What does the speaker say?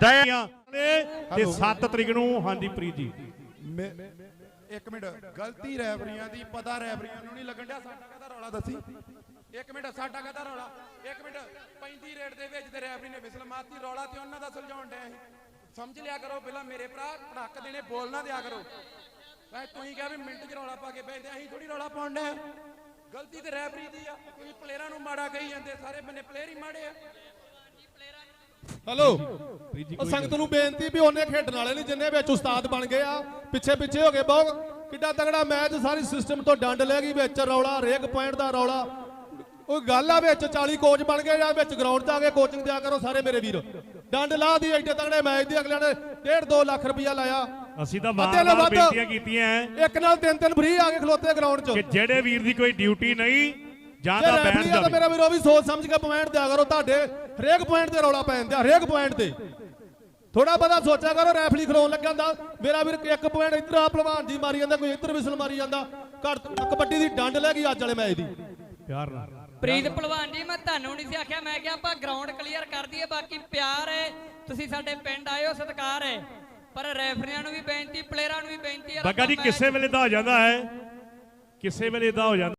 ਦਇਆ ਤੇ 7 ਤਰੀਕ ਨੂੰ ਹਾਂਜੀ ਪ੍ਰੀਤ ਜੀ। ਇੱਕ ਮਿੰਟ ਗਲਤੀ ਰੈਫਰੀਆਂ ਦੀ ਪਤਾ ਰੈਫਰੀਆਂ ਨੂੰ ਨਹੀਂ ਲੱਗਣ ਡਿਆ ਸਾਡਾ ਕਹਦਾ ਰੌਲਾ ਦੱਸੀ? ਇੱਕ ਮਿੰਟ ਸਾਡਾ ਕਹਦਾ ਰੌਲਾ? ਇੱਕ ਮਿੰਟ 35 ਰੇਟ ਦੇ ਵਿੱਚ ਤੇ ਰੈਫਰੀ ਨੇ ਵਿਸਲ ਮਾਰਤੀ ਰੌਲਾ ਤੇ ਉਹਨਾਂ ਦਾ ਸੁਲਝਾਉਣ ਡਿਆ ਸੀ। ਸਮਝ ਲਿਆ ਕਰੋ ਪਹਿਲਾਂ ਮੇਰੇ ਭਰਾ ਧੜਕ ਦੇਣੇ ਬੋਲ ਨਾ ਦਿਆ ਕਰੋ। ਵੈ ਤੁਸੀਂ ਕਿਹਾ ਵੀ ਮਿੰਟ 'ਚ ਰੌਲਾ ਪਾ ਕੇ ਬੈਠਦੇ ਅਸੀਂ ਥੋੜੀ ਰੌਲਾ ਪਾਉਣ ਡਿਆ ਗਲਤੀ ਤੇ ਰੈਫਰੀ ਦੀ ਆ ਤੁਸੀਂ ਪਲੇਅਰਾਂ ਨੂੰ ਮਾੜਾ ਕਹੀ ਜਾਂਦੇ ਸਾਰੇ ਬੰਨੇ ਪਲੇਅਰ ਹੀ ਮਾੜੇ ਆ। ਹੈਲੋ ਉਹ ਸੰਗਤ ਨੂੰ ਬੇਨਤੀ ਵੀ ਉਹਨੇ ਖੇਡਣ ਵਾਲੇ ਨਹੀਂ ਜਿੰਨੇ ਵਿੱਚ ਉਸਤਾਦ ਬਣ ਗਏ ਆ ਪਿੱਛੇ ਪਿੱਛੇ ਹੋ ਗਏ ਬਹੁਤ ਕਿੱਡਾ ਤਗੜਾ ਮੈਚ ਸਾਰੀ ਸਿਸਟਮ ਤੋਂ ਡੰਡ ਲੈ ਗਈ ਵਿੱਚ ਰੌਲਾ ਹਰੇਕ ਪੁਆਇੰਟ ਦਾ ਰੌਲਾ। ਉਹ ਗੱਲ ਆ ਵਿੱਚ 40 ਕੋਚ ਬਣ ਗਏ ਜਾਂ ਵਿੱਚ ਗਰਾਊਂਡ 'ਚ ਆ ਕੇ ਕੋਚਿੰਗ ਦਿਆ ਕਰੋ ਸਾਰੇ ਮੇਰੇ ਵੀਰ। ਡੰਡ ਲਾ ਦੀ ਐਡੇ ਤਗੜੇ ਮੈਚ ਦੀ ਅਗਲਿਆਂ ਨੇ 1.5 2 ਲੱਖ ਰੁਪਇਆ ਲਾਇਆ। ਅਸੀਂ ਤਾਂ ਵੱਧ। ਬੇਨਤੀਆਂ ਕੀਤੀਆਂ। ਇੱਕ ਨਾਲ ਤਿੰਨ ਤਿੰਨ ਫਰੀ ਆ ਕੇ ਖਲੋਤੇ ਗਰਾਊਂਡ 'ਚ। ਕਿ ਜਿਹੜੇ ਵੀਰ ਦੀ ਕੋਈ ਡਿਊਟੀ ਨਹੀਂ ਜਾਂ ਤਾਂ ਤਾਂ ਜਾਵੇ। ਮੇਰਾ ਵੀਰ ਉਹ ਵੀ ਸੋਚ ਸਮਝ ਕੇ ਪੁਆਇੰਟ ਦਿਆ ਕਰੋ ਤੁਹਾਡੇ ਹਰੇਕ ਪੁਆਇੰਟ ਤੇ ਰੌਲਾ ਪੈ ਜਾਂਦਾ ਹਰੇਕ ਪੁਆਇੰਟ ਤੇ। ਥੋੜਾ ਬਹੁਤਾ ਸੋਚਿਆ ਕਰੋ ਰੈਫਰੀ ਖਲੋਣ ਲੱਗਾ ਹੁੰਦਾ। ਮੇਰਾ ਵੀਰ ਇੱਕ ਪੁਆਇੰਟ ਇੱਧਰ ਆ ਭਲਵਾਨ ਜੀ ਮਾਰੀ ਜਾਂਦਾ ਕੋਈ ਇੱਧਰ ਵਿਸਲ ਮਾਰੀ ਜਾਂਦਾ। ਘਰ ਕਬੱਡੀ ਦੀ ਡੰਡ ਲੈ ਗਈ ਅੱਜ ਵਾਲੇ ਮੈਚ ਦੀ। ਪਿਆਰ ਨਾਲ। ਪ੍ਰੀਤ ਭਲਵਾਨ ਜੀ ਮੈਂ ਤੁਹਾਨੂੰ ਨਹੀਂ ਸੀ ਆਖਿਆ ਮੈਂ ਕਿਹਾ ਆਪਾਂ ਗਰਾਊਂਡ ਕਲੀਅਰ ਕਰ ਦਈਏ ਬਾਕੀ ਪਿਆਰ ਹੈ। ਤੁਸੀਂ ਸਾਡੇ ਪਿੰਡ ਆਏ ਹੋ ਸਤਿਕਾਰ ਹੈ। ਪਰ ਰੈਫਰੀਆਂ ਨੂੰ ਵੀ ਬੇਨਤੀ ਪਲੇਅਰਾਂ ਨੂੰ ਵੀ ਬੇਨਤੀ ਹੈ ਬੱਗਾ ਜੀ ਕਿਸੇ ਵੇਲੇ ਦਾ ਹੋ ਜਾਂਦਾ ਹੈ। ਕਿਸੇ ਵੇਲੇ ਦਾ ਹੋ ਜਾਂਦਾ।